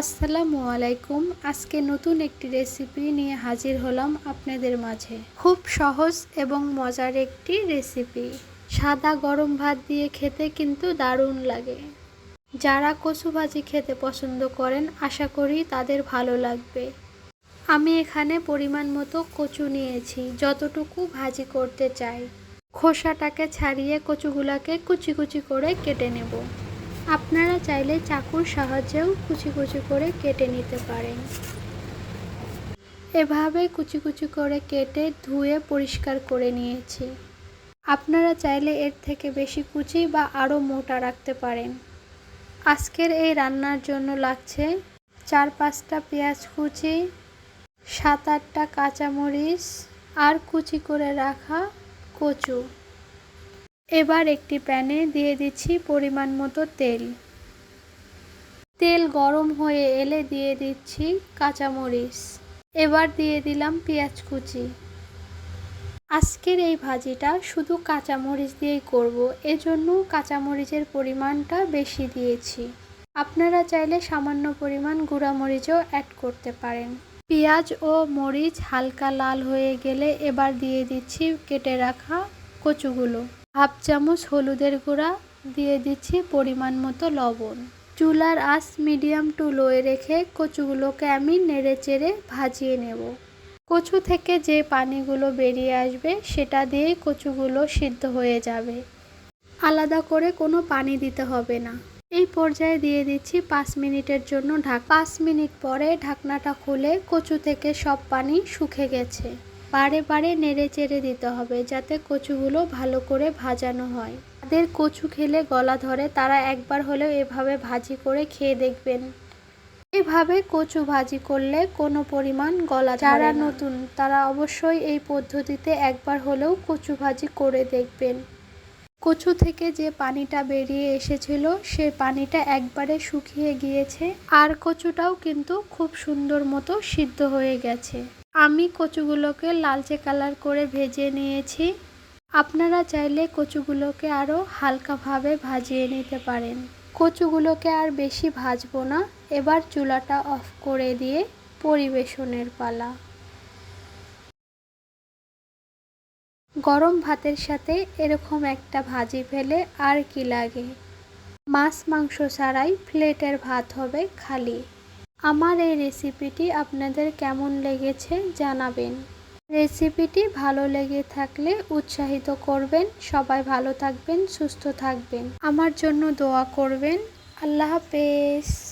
আসসালামু আলাইকুম। আজকে নতুন একটি রেসিপি নিয়ে হাজির হলাম আপনাদের মাঝে। খুব সহজ এবং মজার একটি রেসিপি। সাদা গরম ভাত দিয়ে খেতে কিন্তু দারুণ লাগে। যারা কচু ভাজি খেতে পছন্দ করেন, আশা করি তাদের ভালো লাগবে। আমি এখানে পরিমাণ মতো কচু নিয়েছি, যতটুকু ভাজি করতে চাই। খোসাটাকে ছাড়িয়ে কচুগুলাকে কুচি কুচি করে কেটে নেব। আপনারা চাইলে চাকুর সাহায্যেও কুচি কুচি করে কেটে নিতে পারেন। এভাবে কুচি কুচি করে কেটে ধুয়ে পরিষ্কার করে নিয়েছি। আপনারা চাইলে এর থেকে বেশি কুচি বা আরও মোটা রাখতে পারেন। আজকের এই রান্নার জন্য লাগছে চার পাঁচটা পেঁয়াজ কুচি, সাত আটটা কাঁচামরিচ আর কুচি করে রাখা কচু। এবার একটি প্যানে দিয়ে দিচ্ছি পরিমাণ মতো তেল। তেল গরম হয়ে এলে দিয়ে দিচ্ছি কাঁচামরিচ। এবার দিয়ে দিলাম পেঁয়াজ কুচি। আজকের এই ভাজিটা শুধু কাঁচামরিচ দিয়েই করব, এজন্য কাঁচামরিচের পরিমাণটা বেশি দিয়েছি। আপনারা চাইলে সামান্য পরিমাণ গুঁড়ামরিচও অ্যাড করতে পারেন। পেঁয়াজ ও মরিচ হালকা লাল হয়ে গেলে এবার দিয়ে দিচ্ছি কেটে রাখা কচুগুলো। হাফ চামচ হলুদের গুঁড়া দিয়ে দিচ্ছি পরিমাণ মতো লবণ। চুলার আঁচ মিডিয়াম টু লোয়ে রেখে কচুগুলোকে আমি নেড়ে চেড়ে ভাজিয়ে নেব। কচু থেকে যে পানিগুলো বেরিয়ে আসবে সেটা দিয়েই কচুগুলো সিদ্ধ হয়ে যাবে। আলাদা করে কোনো পানি দিতে হবে না। এই পর্যায়ে দিয়ে দিচ্ছি পাঁচ মিনিটের জন্য ঢাক পাঁচ মিনিট পরে ঢাকনাটা খুলে কচু থেকে সব পানি শুকে গেছে। বারে বারে নেড়ে চেড়ে দিতে হবে যাতে কচুগুলো ভালো করে ভাজানো হয়। তাদের কচু খেলে গলা ধরে তারা একবার হলেও এভাবে ভাজি করে খেয়ে দেখবেন। এভাবে কচু ভাজি করলে কোনো পরিমাণ গলা যারা নতুন তারা অবশ্যই এই পদ্ধতিতে একবার হলেও কচু ভাজি করে দেখবেন। কচু থেকে যে পানিটা বেরিয়ে এসেছিল সে পানিটা একবারে শুকিয়ে গিয়েছে। আর কচুটাও কিন্তু খুব সুন্দর মতো সিদ্ধ হয়ে গেছে। আমি কচুগুলোকে লালচে কালার করে ভেজে নিয়েছি। আপনারা চাইলে কচুগুলোকে আরও হালকাভাবে ভাজিয়ে নিতে পারেন। কচুগুলোকে আর বেশি ভাজবো না। এবার চুলাটা অফ করে দিয়ে পরিবেশনের পালা। গরম ভাতের সাথে এরকম একটা ভাজি ফেলে আর কি লাগে? মাছ মাংস ছাড়াই প্লেটের ভাত হবে খালি। আমার এই রেসিপিটি আপনাদের কেমন লেগেছে জানাবেন। রেসিপিটি ভালো লেগে থাকলে উৎসাহিত করবেন, সবাই ভালো থাকবেন, সুস্থ থাকবেন। আমার জন্য দোয়া করবেন। আল্লাহ হাফেজ।